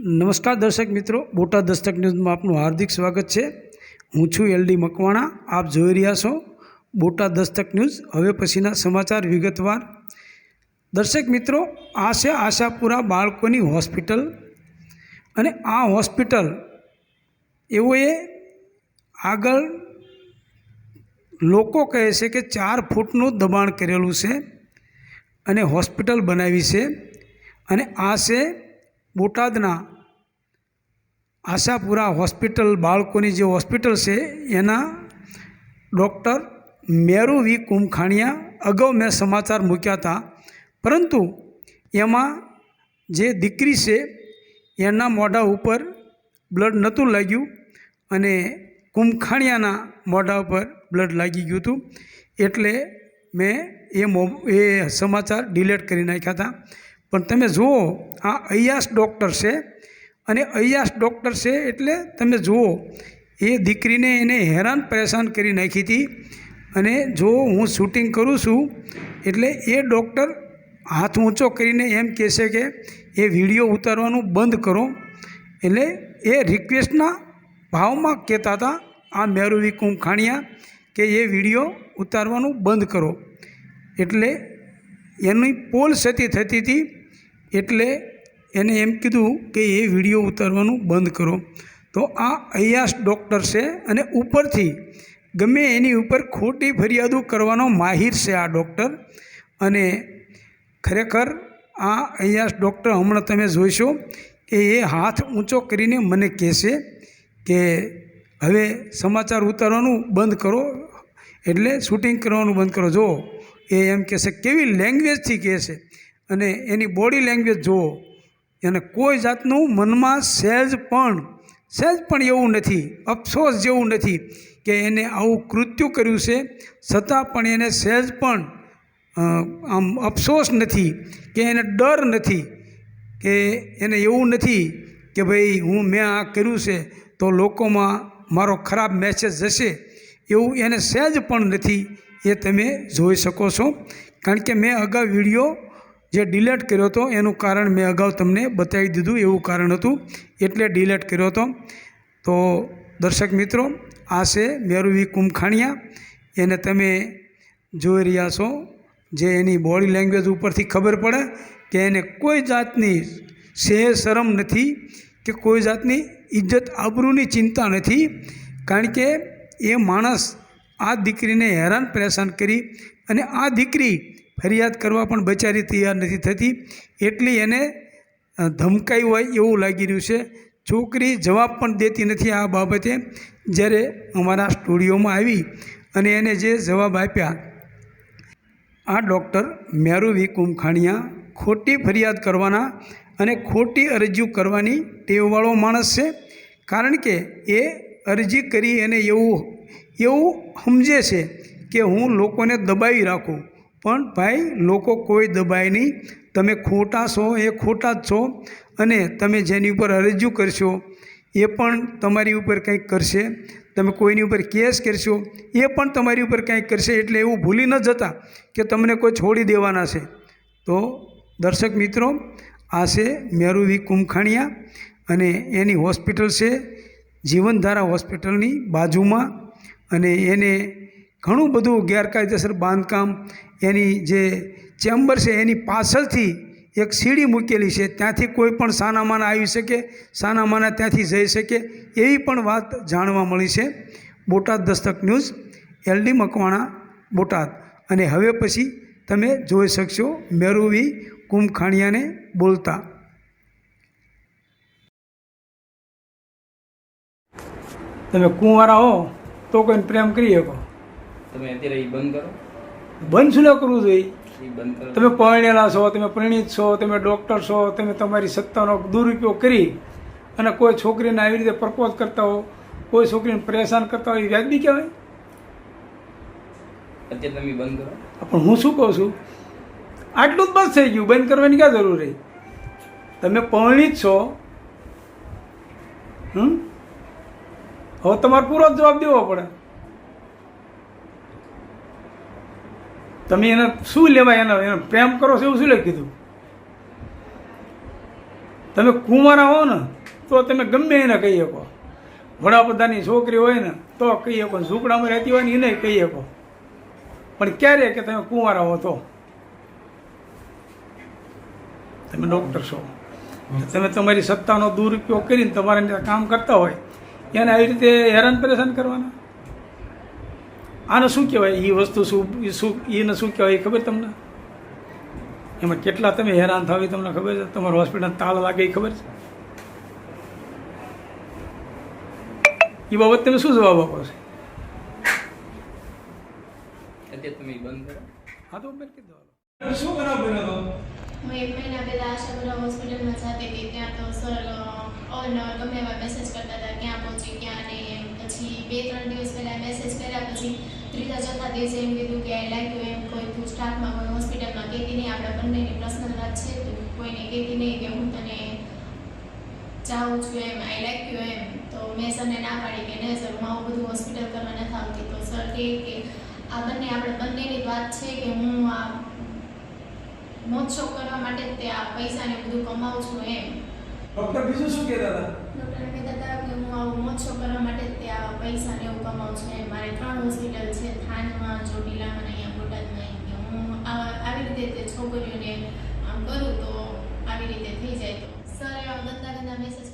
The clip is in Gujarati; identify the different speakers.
Speaker 1: નમસ્કાર દર્શક મિત્રો, બોટાદ દસ્તક ન્યૂઝમાં આપનું હાર્દિક સ્વાગત છે. હું છું એલડી મકવાણા, આપ જોઈ રહ્યા છો બોટાદ દસ્તક ન્યૂઝ. હવે પછીના સમાચાર વિગતવાર. દર્શક મિત્રો, આ છે આશાપુરા બાળકોની હોસ્પિટલ અને આ હોસ્પિટલ એઓએ આગળ લોકો કહે છે કે ચાર ફૂટનું દબાણ કરેલું છે અને હોસ્પિટલ બનાવી છે અને આ છે બોટાદના આશાપુરા હોસ્પિટલ બાળકોની જે હોસ્પિટલ છે, એના ડૉક્ટર મેરુ વી કુમખાણિયા અગાઉ મેં સમાચાર મૂક્યા હતા. પરંતુ એમાં જે દીકરી છે, એના મોઢા ઉપર બ્લડ નહોતું લાગ્યું અને કુમખાણિયાના મોઢા ઉપર બ્લડ લાગી ગયું હતું. એટલે મેં એ મો, એ સમાચાર ડિલેટ કરી નાખ્યા હતા. પણ તમે જુઓ, આ અયાસ ડૉક્ટર છે અને અયાસ ડૉક્ટર છે એટલે તમે જુઓ, એ દીકરીને એને હેરાન પરેશાન કરી નાખી હતી અને જો હું શૂટિંગ કરું છું, એટલે એ ડૉક્ટર હાથ ઊંચો કરીને એમ કહેશે કે, એ વીડિયો ઉતારવાનું બંધ કરો. એટલે એ રિક્વેસ્ટના ભાવમાં કહેતા હતા, આ મેરુવી કુંખાણિયા કે એ વીડિયો ઉતારવાનું બંધ કરો. એટલે એની પોલ સતી થતી હતી એટલે એને એમ કીધું કે એ વીડિયો ઉતારવાનું બંધ કરો. તો આ અયાસ ડૉક્ટર છે અને ઉપરથી ગમે એની ઉપર ખોટી ફરિયાદો કરવાનો માહિર છે આ ડૉક્ટર અને ખરેખર આ અયાસ ડૉક્ટર હમણાં તમે જોઈશો કે એ હાથ ઊંચો કરીને મને કહેશે કે હવે સમાચાર ઉતારવાનું બંધ કરો, એટલે શૂટિંગ કરવાનું બંધ કરો. જો એ એમ કહેશે, કેવી લેંગ્વેજથી કહે છે અને એની બોડી લેંગ્વેજ જુઓ. એને કોઈ જાતનું મનમાં સહેજ પણ સહેજ પણ એવું નથી, અફસોસ જેવું નથી કે એને આવું કૃત્યુ કર્યું છે, છતાં પણ એને સહેજ પણ આમ અફસોસ નથી કે એને ડર નથી કે એને એવું નથી કે ભાઈ હું મેં આ કર્યું છે તો લોકોમાં મારો ખરાબ મેસેજ જશે. એવું એને સહેજ પણ નથી એ તમે જોઈ શકો છો. કારણ કે મેં અગાઉ વીડિયો જે ડિલેટ કર્યો હતો, એનું કારણ મેં અગાઉ તમને બતાવી દીધું, એવું કારણ હતું. એટલે ડિલેટ કર્યો હતો. તો દર્શક મિત્રો, આ છે મેરુવી કુંભખાણિયા. એને તમે જોઈ રહ્યા છો જે એની બોડી લેંગ્વેજ ઉપરથી ખબર પડે કે એને કોઈ જાતની સેહ શરમ નથી કે કોઈ જાતની ઇજ્જત આબરૂની ચિંતા નથી. કારણ કે એ માણસ આ દીકરીને હેરાન પરેશાન કરી અને આ દીકરી ફરિયાદ કરવા પણ બચારી તૈયાર નથી થતી. એટલી એને ધમકાઈ હોય એવું લાગી રહ્યું છે. છોકરી જવાબ પણ દેતી નથી આ બાબતે. જ્યારે અમારા સ્ટુડિયોમાં આવી અને એને જે જવાબ આપ્યા, આ ડૉક્ટર મેરુવી કુમખાણિયા ખોટી ફરિયાદ કરવાના અને ખોટી અરજીઓ કરવાની ટેવવાળો માણસ છે. કારણ કે એ અરજી કરી એને એવું એવું સમજે છે કે હું લોકોને દબાવી રાખું. પણ ભાઈ, લોકો કોઈ દબાય નહીં. તમે ખોટા છો, એ ખોટા જ છો અને તમે જેની ઉપર અરજીઓ કરશો, એ પણ તમારી ઉપર કંઈક કરશે. તમે કોઈની ઉપર કેસ કરશો, એ પણ તમારી ઉપર કંઈક કરશે. એટલે એવું ભૂલી ન જતા કે તમને કોઈ છોડી દેવાના છે. તો દર્શક મિત્રો, આ છે મેરુવી કુમખાણિયા અને એની હોસ્પિટલ છે જીવનધારા હોસ્પિટલની બાજુમાં અને એને ઘણું બધું ગેરકાયદેસર બાંધકામ એની જે ચેમ્બર છે એની પાછળથી એક સીડી મૂકેલી છે. ત્યાંથી કોઈ પણ સાનામાના આવી શકે, સાનામાના ત્યાંથી જઈ શકે એવી પણ વાત જાણવા મળી છે. Botad Dastak news LD Makwana, Botad. અને હવે પછી તમે જોઈ શકશો મેરુવી કુંભખાણિયાને બોલતા. તમે કુંવારા હો તો કોઈને પ્રેમ કરી શકો.
Speaker 2: તમે અત્યારે એ બંધ કરો?
Speaker 1: બંધ શું કરવું જોઈએ? તમે પરણેલા છો તમે પરિણીત છો તમે ડૉક્ટર છો તમે તમારી સત્તાનો દુરુપયોગ કરી અને કોઈ છોકરીને આવી રીતે પ્રપોઝ કરતા હો કોઈ છોકરીને પરેશાન કરતા હોય એ વ્યાજબી કહેવાય?
Speaker 2: અત્યારે તમે બંધ કરો.
Speaker 1: પણ હું શું કહું છું? આટલું જ બસ થઈ ગયું બંધ કરવાની ક્યાં જરૂર રહી? તમે પરિણીત છો હમ? હવે તમારે પૂરો જ જવાબ દેવો પડે. તમે એને શું લેવાય એનો એનો પ્રેમ કરો છો એવું શું લખી કીધું તમે કુંવારા હો ને, તો તમે ગમે એને કહી શકો. વડાપ્રધાનની છોકરી હોય ને, તો કહી શકો. ઝૂંપડામાં રહેતી હોય ને, એને કહી શકો. પણ ક્યારે કે તમે કુંવારા હો તો? તમે ડૉક્ટર છો. તમે તમારી સત્તાનો દુરુપયોગ કરીને તમારે કામ કરતા હોય. એને આવી રીતે હેરાન પરેશાન કરવાના? આને શું કહેવાય? એ વસ્તુ શું શું એને શું કહેવાય એ ખબર તમને? એમાં કેટલા તમે હેરાન થાવ એ તમને ખબર છે? તમારું હોસ્પિટલ તાળ લાગે એ ખબર છે? એ બાબત તમે શું જવાબ આપો છો?
Speaker 2: તમે બંધ કરો.
Speaker 1: હા તો મેં કીધું શું બનાવ બન્યો
Speaker 3: હું એક મહિના પહેલા આશાપુરા હોસ્પિટલમાં જતી હતી ત્યાં તો સર અવારનવાર ગમે એવા મેસેજ કરતા હતા ક્યાં પહોંચી ક્યાં નહીં એમ. પછી બે ત્રણ દિવસ પહેલા મેસેજ કર્યા પછી ત્રીજા ચોથા દિવસે એમ કીધું કે લાગ્યું એમ કોઈ તું કોઈ હોસ્પિટલમાં કહેતી નહીં. આપણા બંનેની પર્સનલ વાત છે. તું કોઈને કહેતી નહીં કે, હું તને ચાહું છું એમ આઈ લાગ્યું એમ. તો મેં સરને ના પાડી કે નહીં સર, હું બધું હોસ્પિટલ કરવા નથી આવતી. તો સર કહે કે, આ બંને, આપણે બંનેની વાત છે કે હું આ મોજ કરવા માટે તે આ પૈસાને બધું કમાવું છું એમ.
Speaker 1: ડૉક્ટર બીજું શું કહેતા હતા?
Speaker 3: ડૉક્ટરે કહેતા હતા કે હું આવું મોજ કરવા માટે ત્યાં પૈસા પૈસાને એવું મારે ત્રણ હોસ્પિટલ છે, થાનમાં ચોટીલામાં અને અહીંયા બોટાદમાં કે હું આવી રીતે તે છોકરીઓને આમ કરું તો આવી રીતે થઈ જાય. તો સર, એવા ગંદા ગંદા મેસેજ